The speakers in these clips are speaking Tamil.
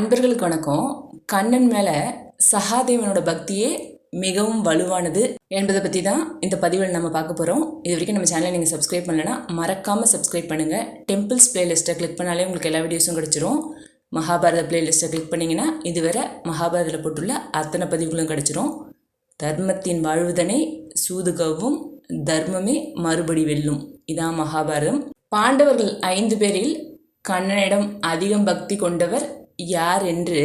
அன்பர்களுக்கு வணக்கம். கண்ணன் மேலே சகாதேவனோட பக்தியே மிகவும் வலுவானது என்பதை பற்றி தான் இந்த பதிவில் நம்ம பார்க்க போகிறோம் இது வரைக்கும் நம்ம சேனலை நீங்கள் சப்ஸ்கிரைப் பண்ணலைன்னா மறக்காமல் சப்ஸ்கிரைப் பண்ணுங்கள் டெம்பிள்ஸ் பிளேலிஸ்ட்டை கிளிக் பண்ணாலே உங்களுக்கு எல்லா வீடியோஸும் கிடச்சிரும். மகாபாரத பிளேலிஸ்ட்டை கிளிக் பண்ணிங்கன்னா இதுவரை மகாபாரதத்தில் போட்டுள்ள அத்தனை பதிவுகளும் கிடச்சிரும். தர்மத்தின் வாழ்வுதனை சூதுகவும் தர்மமே மறுபடி வெல்லும். இதான் மகாபாரதம். பாண்டவர்கள் ஐந்து பேரில் கண்ணனிடம் அதிகம் பக்தி கொண்டவர் யார் என்று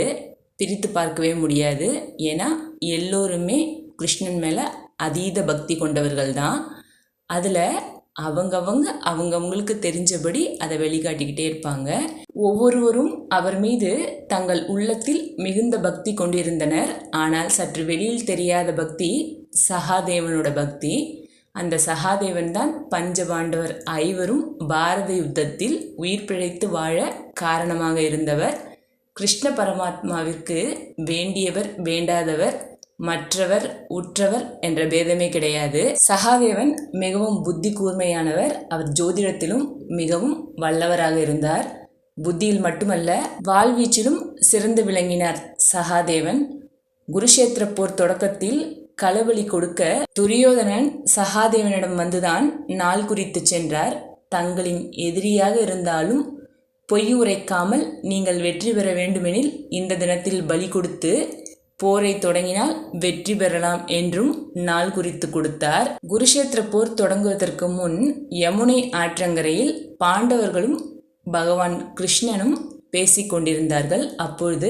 பிரித்து பார்க்கவே முடியாது. ஏன்னா எல்லோருமே கிருஷ்ணன் மேலே அதீத பக்தி கொண்டவர்கள் தான் அதில் அவங்கவங்க அவங்கவங்களுக்கு தெரிஞ்சபடி அதை வெளிக்காட்டிக்கிட்டே இருப்பாங்க. ஒவ்வொருவரும் அவர் மீது தங்கள் உள்ளத்தில் மிகுந்த பக்தி கொண்டிருந்தனர். ஆனால் சற்று வெளியில் தெரியாத பக்தி சகாதேவனோட பக்தி. அந்த சகாதேவன் தான் பஞ்சபாண்டவர் ஐவரும் பாரத யுத்தத்தில் உயிர் பிழைத்து வாழ காரணமாக இருந்தவர். கிருஷ்ண பரமாத்மாவிற்கு வேண்டியவர் வேண்டாதவர் மற்றவர் உற்றவர் என்ற பேதமே கிடையாது. சகாதேவன் மிகவும் புத்தி கூர்மையானவர் அவர் ஜோதிடத்திலும் மிகவும் வல்லவராக இருந்தார். புத்தியில் மட்டுமல்ல வாழ்வீச்சிலும் சிறந்து விளங்கினார் சகாதேவன். குருஷேத்திர போர் தொடக்கத்தில் களவழி கொடுக்க துரியோதனன் சகாதேவனிடம் வந்துதான் நாள் குறித்து சென்றார். தங்களின் எதிரியாக இருந்தாலும் பொய் உரைக்காமல் நீங்கள் வெற்றி பெற வேண்டுமெனில் இந்த தினத்தில் பலி கொடுத்து போரை தொடங்கினால் வெற்றி பெறலாம் என்றும் நாள் குறித்து கொடுத்தார். குருஷேத்திர போர் தொடங்குவதற்கு முன் யமுனை ஆற்றங்கரையில் பாண்டவர்களும் பகவான் கிருஷ்ணனும் பேசிக்கொண்டிருந்தார்கள் அப்பொழுது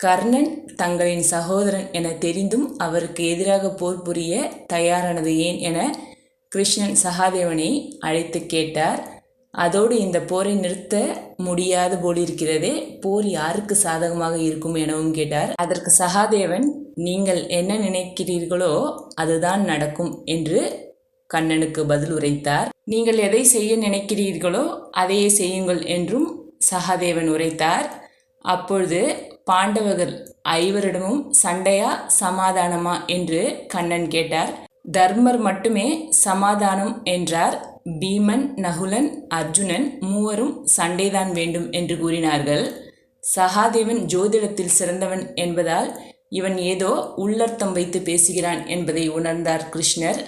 கர்ணன் தங்களின் சகோதரன் என தெரிந்தும் அவருக்கு எதிராக போர் புரிய தயாரானது ஏன் என கிருஷ்ணன் சகாதேவனை அழைத்து கேட்டார். அதோடு இந்த போரை நிறுத்த முடியாது போலிருக்கிறதே போர் யாருக்கு சாதகமாக இருக்கும் எனவும் கேட்டார். அதற்கு சகாதேவன் நீங்கள் என்ன நினைக்கிறீர்களோ அதுதான் நடக்கும் என்று கண்ணனுக்கு பதில் உரைத்தார். நீங்கள் எதை செய்ய நினைக்கிறீர்களோ அதையே செய்யுங்கள் என்றும் சகாதேவன் உரைத்தார். அப்பொழுது பாண்டவர்கள் ஐவரிடமும் சண்டையா சமாதானமா? என்று கண்ணன் கேட்டார். தர்மர் மட்டுமே சமாதானம் என்றார். பீமன் நகுலன் அர்ஜுனன் மூவரும் சண்டைதான் வேண்டும் என்று கூறினார்கள். சகாதேவன் ஜோதிடத்தில் சிறந்தவன் என்பதால் இவன் ஏதோ உள்ளர்த்தம் வைத்து பேசுகிறான் என்பதை உணர்ந்தார் கிருஷ்ணர்.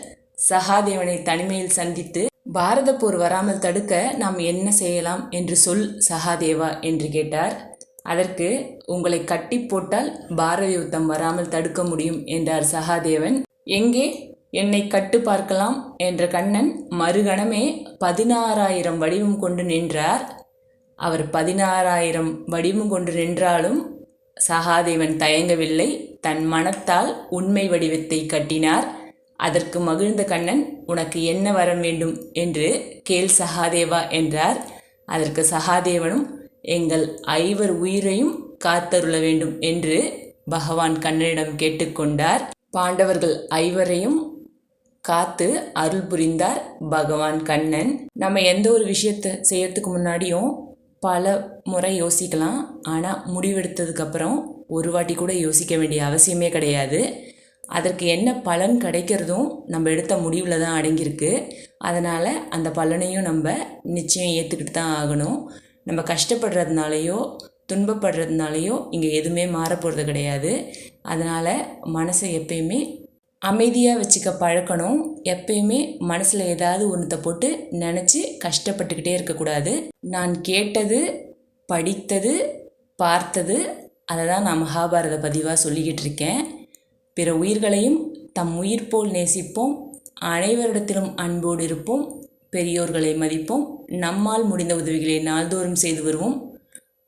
சகாதேவனை தனிமையில் சந்தித்து பாரத போர் வராமல் தடுக்க நாம் என்ன செய்யலாம் என்று சொல் சகாதேவா என்று கேட்டார். அதற்கு உங்களை கட்டி போட்டால் பாரத யுத்தம் வராமல் தடுக்க முடியும் என்றார் சகாதேவன். எங்கே? என்னை கட்டு பார்க்கலாம் என்ற கண்ணன் மறுகணமே பதினாறாயிரம் வடிவம் கொண்டு நின்றார். அவர் பதினாறாயிரம் வடிவம் கொண்டு நின்றாலும் சகாதேவன் தயங்கவில்லை. தன் மனத்தால் உண்மை வடிவத்தை கட்டினார். அதற்கு மகிழ்ந்த கண்ணன் உனக்கு என்ன வர வேண்டும்? என்று கேள் சகாதேவா என்றார். அதற்கு சகாதேவனும் எங்கள் ஐவர் உயிரையும் காத்தருள வேண்டும் என்று பகவான் கண்ணனிடம் கேட்டுக்கொண்டார் பாண்டவர்கள் ஐவரையும் காத்து அருள் புரிந்தார் பகவான் கண்ணன். நம்ம எந்த ஒரு விஷயத்தை செய்யறதுக்கு முன்னாடியும் பல முறை யோசிக்கலாம். ஆனால் முடிவெடுத்ததுக்கப்புறம் ஒரு வாட்டி கூட யோசிக்க வேண்டிய அவசியமே கிடையாது. அதற்கு என்ன பலன் கிடைக்கிறதும் நம்ம எடுத்த முடிவில் தான் அடங்கியிருக்கு. அதனால் அந்த பலனையும் நம்ம நிச்சயம் ஏற்றுக்கிட்டு தான் ஆகணும். நம்ம கஷ்டப்படுறதுனாலையோ துன்பப்படுறதுனாலையோ இங்கே எதுவுமே மாறப்போகிறது கிடையாது. அதனால் மனசை எப்பயுமே அமைதியாக வச்சுக்க பழக்கணும். எப்பயுமே மனசில் ஏதாவது ஒன்றத்தை போட்டு நினச்சி கஷ்டப்பட்டுக்கிட்டே இருக்கக்கூடாது நான் கேட்டது படித்தது பார்த்தது அதை தான் நான் மகாபாரத பதிவாக சொல்லிக்கிட்டு இருக்கேன். பிற உயிர்களையும் தம் உயிர் போல் நேசிப்போம். அனைவரிடத்திலும் அன்போடு இருப்போம். பெரியோர்களை மதிப்போம். நம்மால் முடிந்த உதவிகளை நாள்தோறும் செய்து வருவோம்.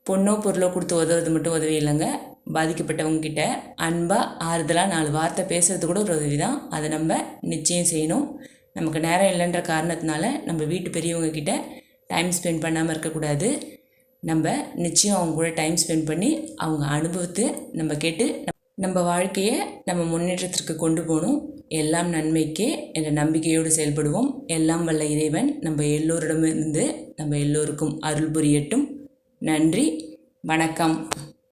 பொண்ணோ பொருளோ கொடுத்து உதவுறது மட்டும் உதவி இல்லைங்க. பாதிக்கப்பட்டவங்க கிட்ட அன்பாக ஆறுதலாக நாலு வார்த்தை பேசுகிறது கூட ஒரு உதவி தான் அதை நம்ம நிச்சயம் செய்யணும். நமக்கு நேரம் இல்லைன்ற காரணத்தினால நம்ம வீட்டு பெரியவங்க கிட்ட டைம் ஸ்பெண்ட் பண்ணாமல் இருக்கக்கூடாது. நம்ம நிச்சயம் அவங்க கூட டைம் ஸ்பெண்ட் பண்ணி அவங்க அனுபவத்தை நம்ம கேட்டு நம்ம வாழ்க்கையை நம்ம முன்னேற்றத்திற்கு கொண்டு போகணும். எல்லாம் நன்மைக்கே என்ற நம்பிக்கையோடு செயல்படுவோம். எல்லாம் வல்ல இறைவன் நம்ம எல்லோரிடமிருந்து நம்ம எல்லோருக்கும் அருள் புரியட்டும். நன்றி. வணக்கம்.